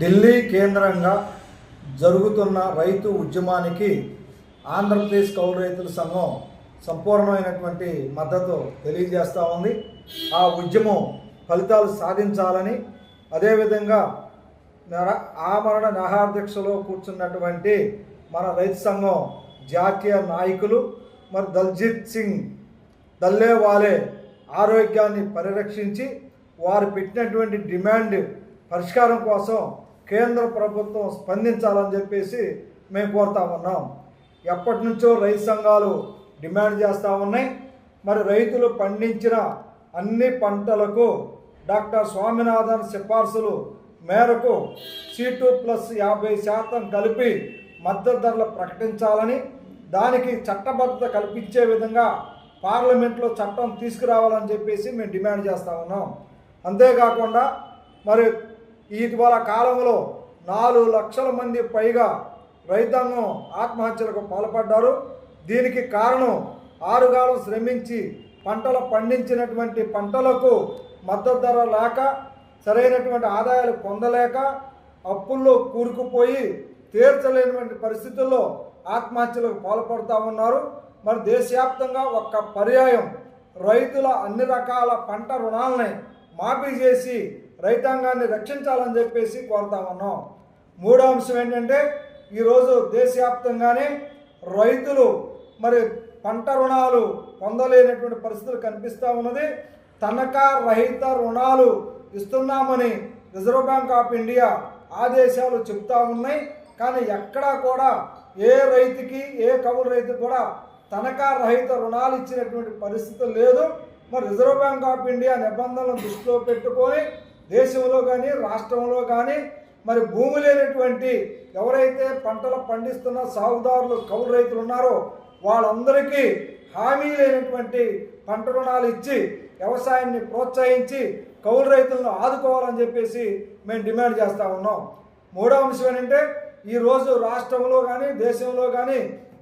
ఢిల్లీ కేంద్రంగా జరుగుతున్న రైతు ఉద్యమానికి ఆంధ్రప్రదేశ్ కౌలు రైతుల సంఘం సంపూర్ణమైనటువంటి మద్దతు తెలియజేస్తూ ఉంది. ఆ ఉద్యమం ఫలితాలు సాధించాలని అదేవిధంగా నర ఆమరణ నిరాహారదీక్షలో కూర్చున్నటువంటి మన రైతు సంఘం జాతీయ నాయకులు మరి దల్జిత్ సింగ్ దల్లేవాలే ఆరోగ్యాన్ని పరిరక్షించి వారు పెట్టినటువంటి డిమాండ్ పరిష్కారం కోసం కేంద్ర ప్రభుత్వం స్పందించాలని చెప్పేసి మేము కోరుతా ఉన్నాం. ఎప్పటి నుంచో రైతు సంఘాలు డిమాండ్ చేస్తూ ఉన్నాయి. మరి రైతులు పండించిన అన్ని పంటలకు డాక్టర్ స్వామినాథన్ సిఫార్సులు మేరకు సీటు ప్లస్ యాభై శాతం కలిపి మద్దతు ధరలు ప్రకటించాలని దానికి చట్టబద్ధత కల్పించే విధంగా పార్లమెంట్లో చట్టం తీసుకురావాలని చెప్పేసి మేము డిమాండ్ చేస్తూ ఉన్నాం. అంతేకాకుండా మరి ఇటీవల కాలంలో నాలుగు లక్షల మంది పైగా రైతాంగం ఆత్మహత్యలకు పాల్పడ్డారు. దీనికి కారణం ఆరుగాలం శ్రమించి పంటలు పండించినటువంటి పంటలకు మద్దతు ధర లేక సరైనటువంటి ఆదాయాలు పొందలేక అప్పుల్లో కూరుకుపోయి తీర్చలేనటువంటి పరిస్థితుల్లో ఆత్మహత్యలకు పాల్పడుతూ ఉన్నారు. మరి దేశవ్యాప్తంగా ఒక్క పర్యాయం రైతుల అన్ని రకాల పంట రుణాలని మాఫీ చేసి రైతాంగాన్ని రక్షించాలని చెప్పేసి కోరుతా ఉన్నాం. మూడో అంశం ఏంటంటే ఈరోజు దేశవ్యాప్తంగానే రైతులు మరి పంట రుణాలు పొందలేనటువంటి పరిస్థితులు కనిపిస్తూ ఉన్నది. తనఖా రహిత రుణాలు ఇస్తున్నామని రిజర్వ్ బ్యాంక్ ఆఫ్ ఇండియా ఆదేశాలు చెప్తా ఉన్నాయి. కానీ ఎక్కడా కూడా ఏ రైతుకి ఏ కవులు రైతు కూడా తనఖా రహిత రుణాలు ఇచ్చినటువంటి పరిస్థితి లేదు. మరి రిజర్వ్ బ్యాంక్ ఆఫ్ ఇండియా నిబంధనలను దృష్టిలో పెట్టుకొని దేశంలో కానీ రాష్ట్రంలో కానీ మరి భూమి లేనటువంటి ఎవరైతే పంటలు పండిస్తున్న సాగుదారులు కౌలు రైతులు ఉన్నారో వాళ్ళందరికీ హామీ లేనటువంటి పంట రుణాలు ఇచ్చి వ్యవసాయాన్ని ప్రోత్సహించి కౌలు రైతులను ఆదుకోవాలని చెప్పేసి మేము డిమాండ్ చేస్తూ ఉన్నాం. మూడో అంశం ఏంటంటే ఈరోజు రాష్ట్రంలో కానీ దేశంలో కానీ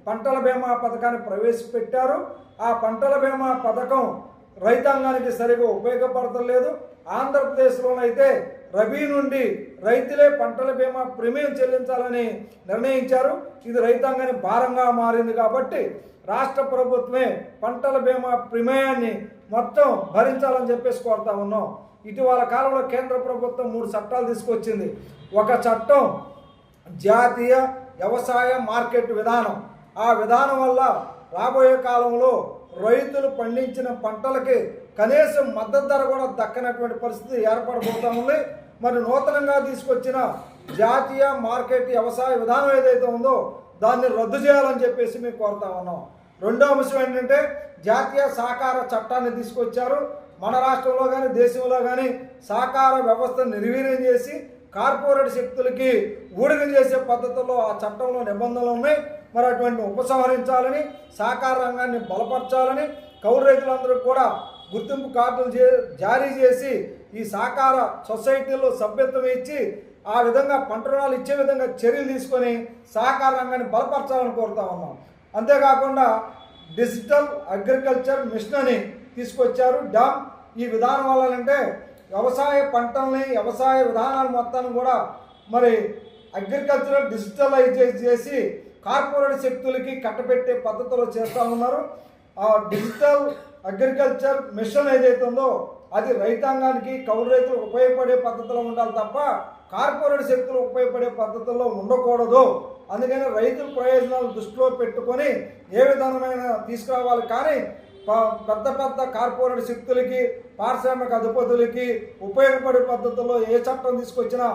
పంటల బీమా పథకాన్ని ప్రవేశపెట్టారు. ఆ పంటల బీమా పథకం రైతాంగానికి సరిగా ఉపయోగపడతలేదు. ఆంధ్రప్రదేశ్లోనైతే రబీ నుండి రైతులే పంటల బీమా ప్రీమియం చెల్లించాలని నిర్ణయించారు. ఇది రైతాంగానికి భారంగా మారింది కాబట్టి రాష్ట్ర ప్రభుత్వమే పంటల బీమా ప్రీమియాన్ని మొత్తం భరించాలని చెప్పేసి కోరుతా ఉన్నాం. ఇటీవల కాలంలో కేంద్ర ప్రభుత్వం మూడు చట్టాలు తీసుకొచ్చింది. ఒక చట్టం జాతీయ వ్యవసాయ మార్కెట్ విధానం. ఆ విధానం వల్ల రాబోయే కాలంలో రైతులు పండించిన పంటలకి కనీసం మద్దతు ధర కూడా దక్కనటువంటి పరిస్థితి ఏర్పడబోతా ఉంది. మరి నూతనంగా తీసుకొచ్చిన జాతీయ మార్కెట్ వ్యవసాయ విధానం ఏదైతే ఉందో దాన్ని రద్దు చేయాలని చెప్పేసి మేము కోరుతా ఉన్నాం. రెండో అంశం ఏంటంటే జాతీయ సహకార చట్టాన్ని తీసుకొచ్చారు. మన రాష్ట్రంలో కానీ దేశంలో కానీ సహకార వ్యవస్థను నిర్వీర్యం చేసి కార్పొరేట్ శక్తులకి ఊడిగం చేసే పద్ధతుల్లో ఆ చట్టంలో నిబంధనలు ఉన్నాయి. మరి అటువంటి ఉపసంహరించాలని సహకార రంగాన్ని బలపరచాలని కౌలు రైతులందరూ కూడా గుర్తింపు కార్డులు చే జారీ చేసి ఈ సహకార సొసైటీలో సభ్యత్వం ఇచ్చి ఆ విధంగా పంట రుణాలు ఇచ్చే విధంగా చర్యలు తీసుకొని సహకార రంగాన్ని బలపరచాలని కోరుతా ఉన్నాం. అంతేకాకుండా డిజిటల్ అగ్రికల్చర్ మిషన్ అని తీసుకొచ్చారు. డామ్ ఈ విధానం వల్ల అంటే వ్యవసాయ పంటల్ని వ్యవసాయ విధానాలు మొత్తాన్ని కూడా మరి అగ్రికల్చర్ డిజిటలైజ్ చేసి కార్పొరేట్ శక్తులకి కట్టబెట్టే పద్ధతిలో చేస్తూ ఉన్నారు. ఆ డిజిటల్ అగ్రికల్చర్ మిషన్ ఏదైతే ఉందో అది రైతాంగానికి కౌలు రైతులకు ఉపయోగపడే పద్ధతిలో ఉండాలి తప్ప కార్పొరేట్ శక్తులు ఉపయోగపడే పద్ధతుల్లో ఉండకూడదు. అందుకని రైతుల ప్రయోజనాలు దృష్టిలో పెట్టుకొని ఏ విధమైన తీసుకురావాలి. కానీ పెద్ద పెద్ద కార్పొరేట్ శక్తులకి పారిశ్రామిక అధిపతులకి ఉపయోగపడే పద్ధతుల్లో ఏ చట్టం తీసుకొచ్చినా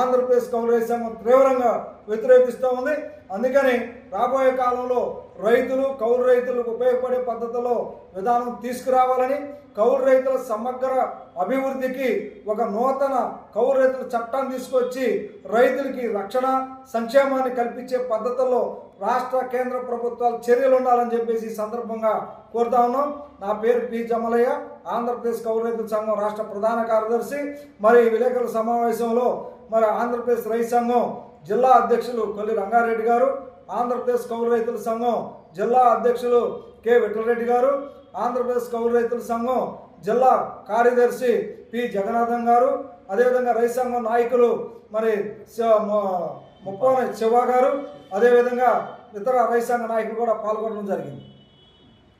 ఆంధ్రప్రదేశ్ కాంగ్రెస్ సంఘం తీవ్రంగా వ్యతిరేకిస్తూ ఉంది. అందుకని రాబోయే కాలంలో రైతులు కౌలు రైతులకు ఉపయోగపడే పద్ధతిలో విధానం తీసుకురావాలని కౌలు రైతుల సమగ్ర అభివృద్ధికి ఒక నూతన కౌలు రైతుల చట్టాన్ని తీసుకొచ్చి రైతులకి రక్షణ సంక్షేమాన్ని కల్పించే పద్ధతుల్లో రాష్ట్ర కేంద్ర ప్రభుత్వాలు చర్యలు ఉండాలని చెప్పేసి ఈ సందర్భంగా కోరుతా ఉన్నాం. నా పేరు పి. జమలయ్య. ఆంధ్రప్రదేశ్ కౌలు రైతుల సంఘం రాష్ట్ర ప్రధాన కార్యదర్శి. మరి ఈ విలేకరుల సమావేశంలో మరి ఆంధ్రప్రదేశ్ రైతు సంఘం జిల్లా అధ్యక్షులు కొల్లి రంగారెడ్డి గారు ఆంధ్రప్రదేశ్ కౌలు రైతుల సంఘం జిల్లా అధ్యక్షులు కె. విఠలరెడ్డి గారు ఆంధ్రప్రదేశ్ కౌలు రైతుల సంఘం జిల్లా కార్యదర్శి పి. జగన్నాథం గారు అదేవిధంగా రైతు సంఘం నాయకులు మరి శివ- మ- శివ గారు అదేవిధంగా ఇతర రైతు సంఘ నాయకులు కూడా పాల్గొనడం జరిగింది.